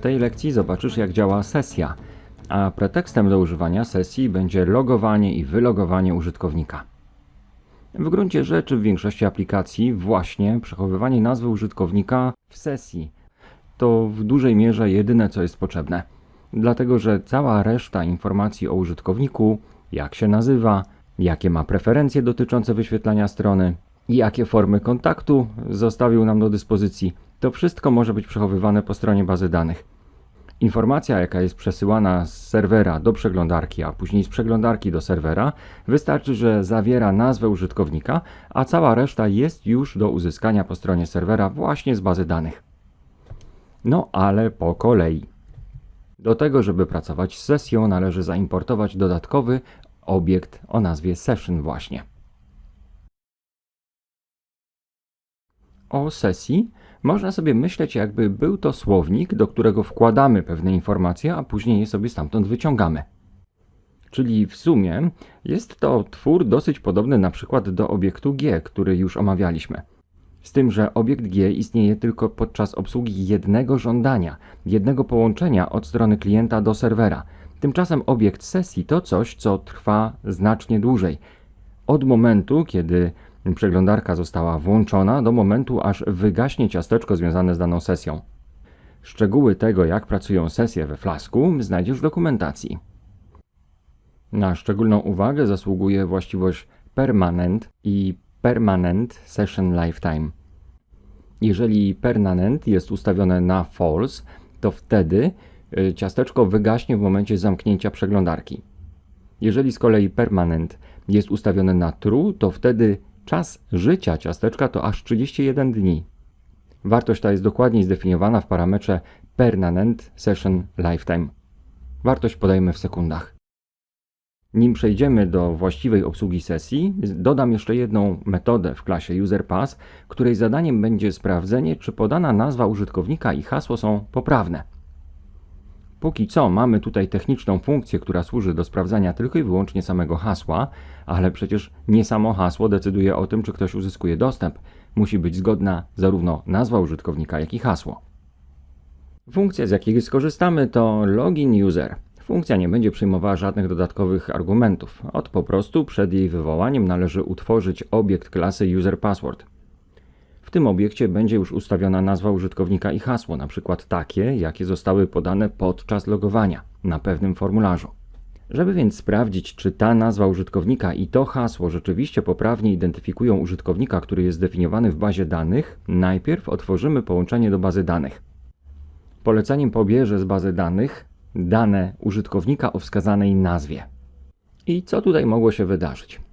W tej lekcji zobaczysz jak działa sesja, a pretekstem do używania sesji będzie logowanie i wylogowanie użytkownika. W gruncie rzeczy w większości aplikacji właśnie przechowywanie nazwy użytkownika w sesji to w dużej mierze jedyne co jest potrzebne. Dlatego, że cała reszta informacji o użytkowniku, jak się nazywa, jakie ma preferencje dotyczące wyświetlania strony, jakie formy kontaktu zostawił nam do dyspozycji, to wszystko może być przechowywane po stronie bazy danych. Informacja, jaka jest przesyłana z serwera do przeglądarki, a później z przeglądarki do serwera, wystarczy, że zawiera nazwę użytkownika, a cała reszta jest już do uzyskania po stronie serwera właśnie z bazy danych. No ale po kolei. Do tego, żeby pracować z sesją, należy zaimportować dodatkowy obiekt o nazwie session właśnie. O sesji można sobie myśleć, jakby był to słownik, do którego wkładamy pewne informacje, a później je sobie stamtąd wyciągamy. Czyli w sumie jest to twór dosyć podobny na przykład do obiektu G, który już omawialiśmy. Z tym, że obiekt G istnieje tylko podczas obsługi jednego żądania, jednego połączenia od strony klienta do serwera. Tymczasem obiekt sesji to coś, co trwa znacznie dłużej. Od momentu, kiedy przeglądarka została włączona, do momentu, aż wygaśnie ciasteczko związane z daną sesją. Szczegóły tego, jak pracują sesje we Flasku, znajdziesz w dokumentacji. Na szczególną uwagę zasługuje właściwość permanent i permanent session lifetime. Jeżeli permanent jest ustawione na false, to wtedy y, ciasteczko wygaśnie w momencie zamknięcia przeglądarki. Jeżeli z kolei permanent jest ustawione na true, to wtedy czas życia ciasteczka to aż 31 dni. Wartość ta jest dokładniej zdefiniowana w parametrze permanent session lifetime. Wartość podajemy w sekundach. Nim przejdziemy do właściwej obsługi sesji, dodam jeszcze jedną metodę w klasie UserPass, której zadaniem będzie sprawdzenie, czy podana nazwa użytkownika i hasło są poprawne. Póki co mamy tutaj techniczną funkcję, która służy do sprawdzania tylko i wyłącznie samego hasła, ale przecież nie samo hasło decyduje o tym, czy ktoś uzyskuje dostęp. Musi być zgodna zarówno nazwa użytkownika, jak i hasło. Funkcja, z jakiej skorzystamy, to login user. Funkcja nie będzie przyjmowała żadnych dodatkowych argumentów. Od po prostu przed jej wywołaniem należy utworzyć obiekt klasy userPassword. W tym obiekcie będzie już ustawiona nazwa użytkownika i hasło, przykład takie, jakie zostały podane podczas logowania na pewnym formularzu. Żeby więc sprawdzić, czy ta nazwa użytkownika i to hasło rzeczywiście poprawnie identyfikują użytkownika, który jest zdefiniowany w bazie danych, najpierw otworzymy połączenie do bazy danych. Poleceniem pobierze z bazy danych dane użytkownika o wskazanej nazwie. I co tutaj mogło się wydarzyć?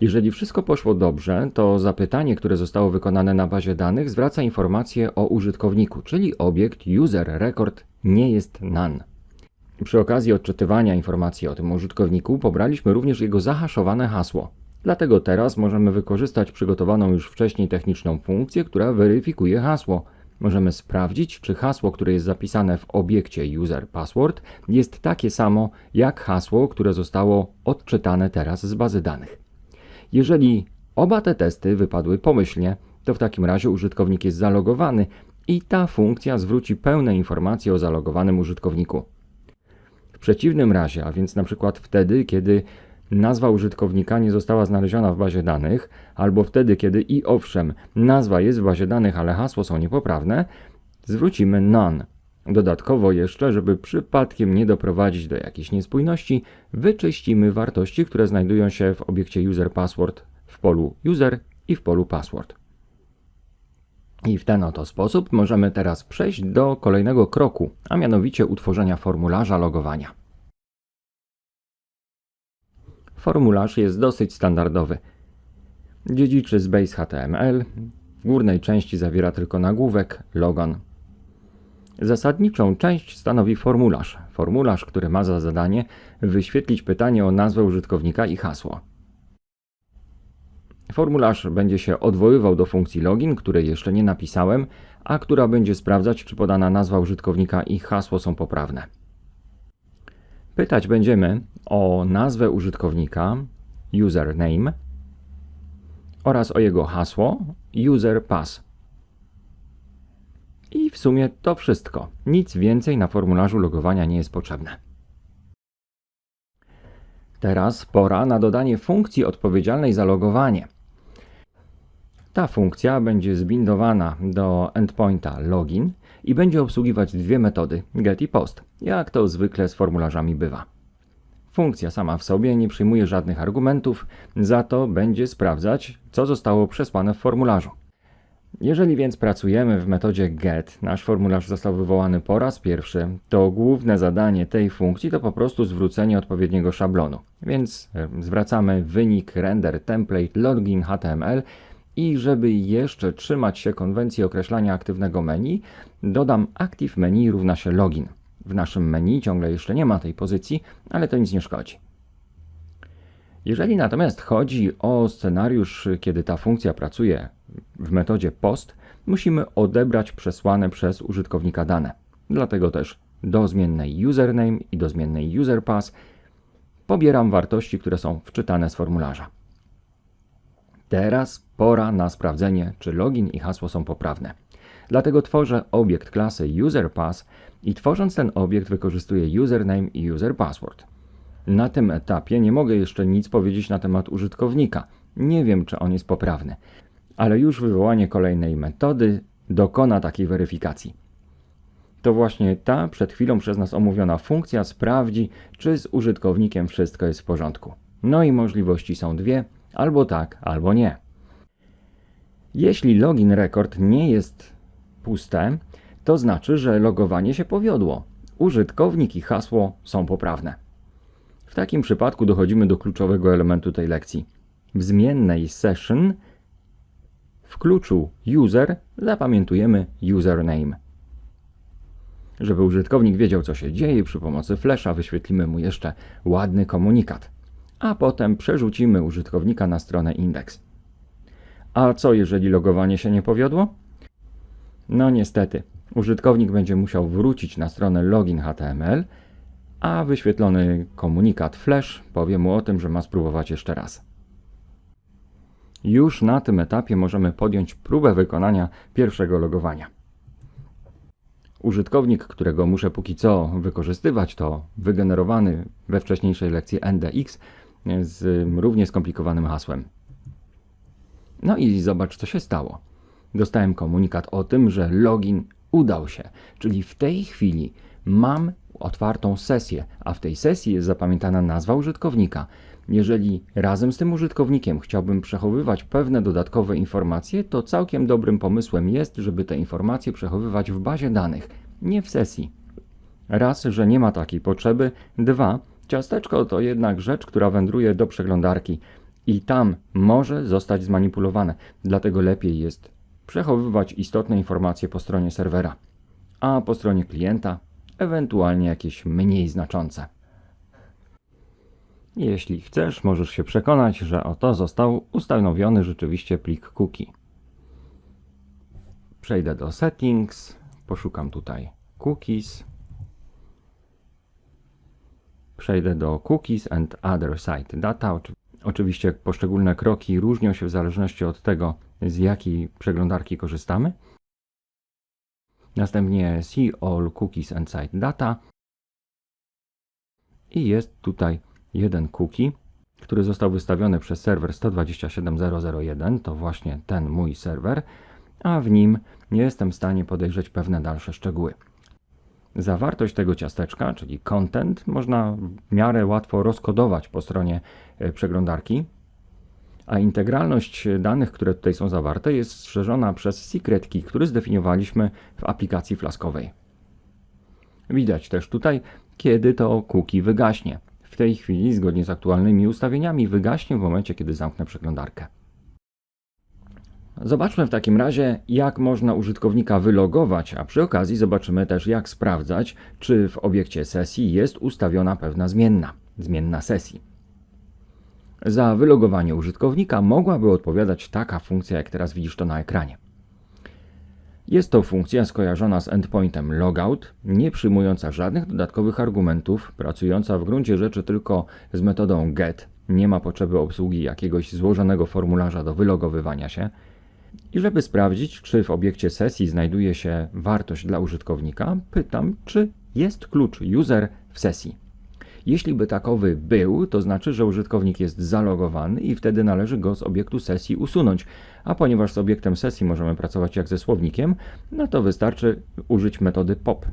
Jeżeli wszystko poszło dobrze, to zapytanie, które zostało wykonane na bazie danych, zwraca informację o użytkowniku, czyli obiekt user record nie jest none. Przy okazji odczytywania informacji o tym użytkowniku pobraliśmy również jego zahaszowane hasło. Dlatego teraz możemy wykorzystać przygotowaną już wcześniej techniczną funkcję, która weryfikuje hasło. Możemy sprawdzić, czy hasło, które jest zapisane w obiekcie user password jest takie samo jak hasło, które zostało odczytane teraz z bazy danych. Jeżeli oba te testy wypadły pomyślnie, to w takim razie użytkownik jest zalogowany i ta funkcja zwróci pełne informacje o zalogowanym użytkowniku. W przeciwnym razie, a więc na przykład wtedy, kiedy nazwa użytkownika nie została znaleziona w bazie danych, albo wtedy, kiedy i owszem, nazwa jest w bazie danych, ale hasło są niepoprawne, zwrócimy none. Dodatkowo jeszcze, żeby przypadkiem nie doprowadzić do jakiejś niespójności, wyczyścimy wartości, które znajdują się w obiekcie user password w polu user i w polu password. I w ten oto sposób możemy teraz przejść do kolejnego kroku, a mianowicie utworzenia formularza logowania. Formularz jest dosyć standardowy. Dziedziczy z base HTML, w górnej części zawiera tylko nagłówek, logon. Zasadniczą część stanowi formularz. Formularz, który ma za zadanie wyświetlić pytanie o nazwę użytkownika i hasło. Formularz będzie się odwoływał do funkcji login, której jeszcze nie napisałem, a która będzie sprawdzać, czy podana nazwa użytkownika i hasło są poprawne. Pytać będziemy o nazwę użytkownika, username, oraz o jego hasło, user pass. I w sumie to wszystko. Nic więcej na formularzu logowania nie jest potrzebne. Teraz pora na dodanie funkcji odpowiedzialnej za logowanie. Ta funkcja będzie zbindowana do endpointa login i będzie obsługiwać dwie metody get i post, jak to zwykle z formularzami bywa. Funkcja sama w sobie nie przyjmuje żadnych argumentów, za to będzie sprawdzać, co zostało przesłane w formularzu. Jeżeli więc pracujemy w metodzie get, nasz formularz został wywołany po raz pierwszy, to główne zadanie tej funkcji to po prostu zwrócenie odpowiedniego szablonu. Więc e, zwracamy wynik render template login html i żeby jeszcze trzymać się konwencji określania aktywnego menu, dodam active menu równa się login. W naszym menu ciągle jeszcze nie ma tej pozycji, ale to nic nie szkodzi. Jeżeli natomiast chodzi o scenariusz, kiedy ta funkcja pracuje w metodzie post, musimy odebrać przesłane przez użytkownika dane. Dlatego też do zmiennej username i do zmiennej userpass pobieram wartości, które są wczytane z formularza. Teraz pora na sprawdzenie, czy login i hasło są poprawne. Dlatego tworzę obiekt klasy userpass i tworząc ten obiekt wykorzystuję username i user password. Na tym etapie nie mogę jeszcze nic powiedzieć na temat użytkownika. Nie wiem, czy on jest poprawny, ale już wywołanie kolejnej metody dokona takiej weryfikacji. To właśnie ta przed chwilą przez nas omówiona funkcja sprawdzi, czy z użytkownikiem wszystko jest w porządku. No i możliwości są dwie, albo tak, albo nie. Jeśli login rekord nie jest puste, to znaczy, że logowanie się powiodło. Użytkownik i hasło są poprawne. Takim przypadku dochodzimy do kluczowego elementu tej lekcji. W zmiennej session w kluczu user zapamiętujemy username. Żeby użytkownik wiedział, co się dzieje, przy pomocy flasha wyświetlimy mu jeszcze ładny komunikat, a potem przerzucimy użytkownika na stronę index. A co jeżeli logowanie się nie powiodło? No niestety, użytkownik będzie musiał wrócić na stronę login HTML, a wyświetlony komunikat flash powie mu o tym, że ma spróbować jeszcze raz. Już na tym etapie możemy podjąć próbę wykonania pierwszego logowania. Użytkownik, którego muszę póki co wykorzystywać, to wygenerowany we wcześniejszej lekcji NDX z równie skomplikowanym hasłem. No i zobacz, co się stało. Dostałem komunikat o tym, że login udał się, czyli w tej chwili mam otwartą sesję, a w tej sesji jest zapamiętana nazwa użytkownika. Jeżeli razem z tym użytkownikiem chciałbym przechowywać pewne dodatkowe informacje, to całkiem dobrym pomysłem jest, żeby te informacje przechowywać w bazie danych, nie w sesji. Raz, że nie ma takiej potrzeby, dwa, ciasteczko to jednak rzecz, która wędruje do przeglądarki i tam może zostać zmanipulowane, dlatego lepiej jest przechowywać istotne informacje po stronie serwera, a po stronie klienta ewentualnie jakieś mniej znaczące. Jeśli chcesz, możesz się przekonać, że oto został ustanowiony rzeczywiście plik cookie. Przejdę do settings, poszukam tutaj cookies. Przejdę do cookies and other site data. Oczywiście poszczególne kroki różnią się w zależności od tego, z jakiej przeglądarki korzystamy. Następnie see all cookies and site data. I jest tutaj jeden cookie, który został wystawiony przez serwer 127.0.0.1, to właśnie ten mój serwer, a w nim nie jestem w stanie podejrzeć pewne dalsze szczegóły. Zawartość tego ciasteczka, czyli content, można w miarę łatwo rozkodować po stronie e, przeglądarki, a integralność danych, które tutaj są zawarte, jest strzeżona przez secret key, który zdefiniowaliśmy w aplikacji flaskowej. Widać też tutaj, kiedy to cookie wygaśnie. W tej chwili, zgodnie z aktualnymi ustawieniami, wygaśnie w momencie, kiedy zamknę przeglądarkę. Zobaczmy w takim razie, jak można użytkownika wylogować, a przy okazji zobaczymy też, jak sprawdzać, czy w obiekcie sesji jest ustawiona pewna zmienna, zmienna sesji. Za wylogowanie użytkownika mogłaby odpowiadać taka funkcja, jak teraz widzisz to na ekranie. Jest to funkcja skojarzona z endpointem logout, nie przyjmująca żadnych dodatkowych argumentów, pracująca w gruncie rzeczy tylko z metodą get, nie ma potrzeby obsługi jakiegoś złożonego formularza do wylogowywania się. I żeby sprawdzić, czy w obiekcie sesji znajduje się wartość dla użytkownika, pytam, czy jest klucz user w sesji. Jeśli by takowy był, to znaczy, że użytkownik jest zalogowany i wtedy należy go z obiektu sesji usunąć. A ponieważ z obiektem sesji możemy pracować jak ze słownikiem, no to wystarczy użyć metody pop.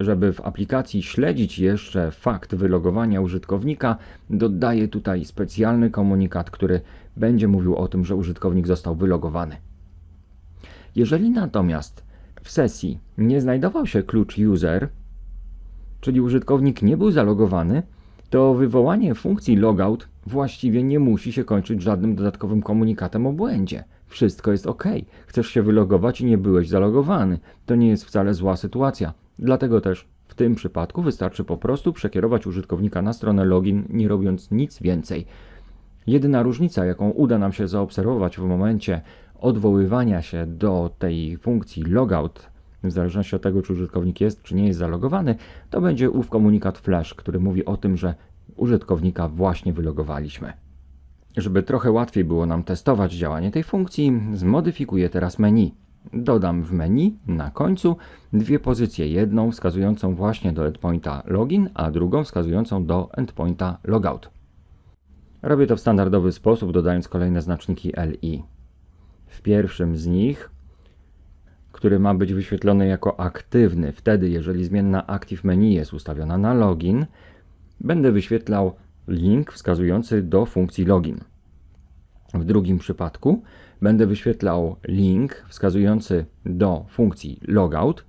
Żeby w aplikacji śledzić jeszcze fakt wylogowania użytkownika, dodaję tutaj specjalny komunikat, który będzie mówił o tym, że użytkownik został wylogowany. Jeżeli natomiast w sesji nie znajdował się klucz user, czyli użytkownik nie był zalogowany, to wywołanie funkcji logout właściwie nie musi się kończyć żadnym dodatkowym komunikatem o błędzie. Wszystko jest ok. Chcesz się wylogować i nie byłeś zalogowany. To nie jest wcale zła sytuacja. Dlatego też w tym przypadku wystarczy po prostu przekierować użytkownika na stronę login, nie robiąc nic więcej. Jedyna różnica, jaką uda nam się zaobserwować w momencie odwoływania się do tej funkcji logout, w zależności od tego, czy użytkownik jest, czy nie jest zalogowany, to będzie ów komunikat flash, który mówi o tym, że użytkownika właśnie wylogowaliśmy. Żeby trochę łatwiej było nam testować działanie tej funkcji, zmodyfikuję teraz menu. Dodam w menu na końcu dwie pozycje, jedną wskazującą właśnie do endpointa login, a drugą wskazującą do endpointa logout. Robię to w standardowy sposób, dodając kolejne znaczniki LI. W pierwszym z nich, który ma być wyświetlony jako aktywny, wtedy jeżeli zmienna active menu jest ustawiona na login, będę wyświetlał link wskazujący do funkcji login. W drugim przypadku będę wyświetlał link wskazujący do funkcji logout,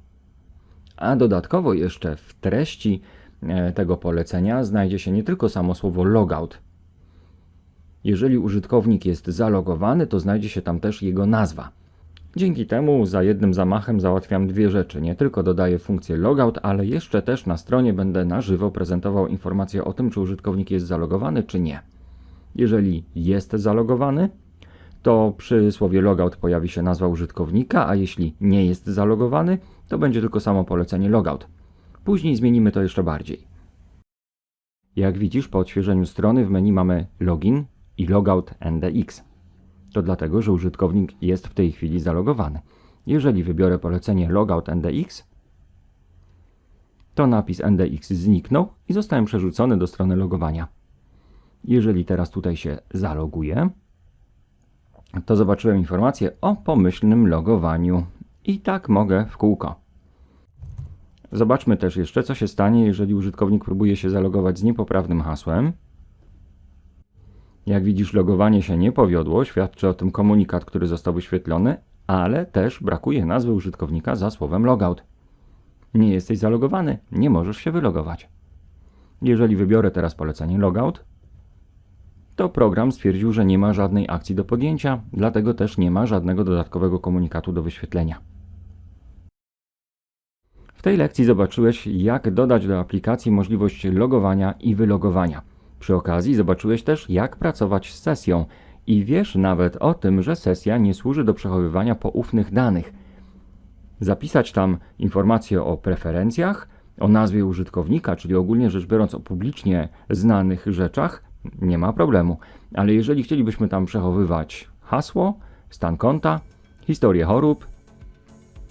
a dodatkowo jeszcze w treści e, tego polecenia znajdzie się nie tylko samo słowo logout. Jeżeli użytkownik jest zalogowany, to znajdzie się tam też jego nazwa. Dzięki temu za jednym zamachem załatwiam dwie rzeczy. Nie tylko dodaję funkcję logout, ale jeszcze też na stronie będę na żywo prezentował informację o tym, czy użytkownik jest zalogowany, czy nie. Jeżeli jest zalogowany, to przy słowie logout pojawi się nazwa użytkownika, a jeśli nie jest zalogowany, to będzie tylko samo polecenie logout. Później zmienimy to jeszcze bardziej. Jak widzisz, po odświeżeniu strony w menu mamy login i logout NDX. To dlatego, że użytkownik jest w tej chwili zalogowany. Jeżeli wybiorę polecenie logout NDX, to napis NDX zniknął i zostałem przerzucony do strony logowania. Jeżeli teraz tutaj się zaloguję, to zobaczyłem informację o pomyślnym logowaniu. I tak mogę w kółko. Zobaczmy też jeszcze, co się stanie, jeżeli użytkownik próbuje się zalogować z niepoprawnym hasłem. Jak widzisz, logowanie się nie powiodło, świadczy o tym komunikat, który został wyświetlony, ale też brakuje nazwy użytkownika za słowem logout. Nie jesteś zalogowany, nie możesz się wylogować. Jeżeli wybiorę teraz polecenie logout, to program stwierdził, że nie ma żadnej akcji do podjęcia, dlatego też nie ma żadnego dodatkowego komunikatu do wyświetlenia. W tej lekcji zobaczyłeś, jak dodać do aplikacji możliwość logowania i wylogowania. Przy okazji zobaczyłeś też, jak pracować z sesją i wiesz nawet o tym, że sesja nie służy do przechowywania poufnych danych. Zapisać tam informacje o preferencjach, o nazwie użytkownika, czyli ogólnie rzecz biorąc o publicznie znanych rzeczach, nie ma problemu. Ale jeżeli chcielibyśmy tam przechowywać hasło, stan konta, historię chorób,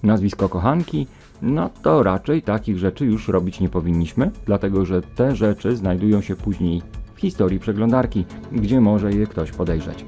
nazwisko kochanki, no to raczej takich rzeczy już robić nie powinniśmy, dlatego że te rzeczy znajdują się później historii przeglądarki, gdzie może je ktoś podejrzeć.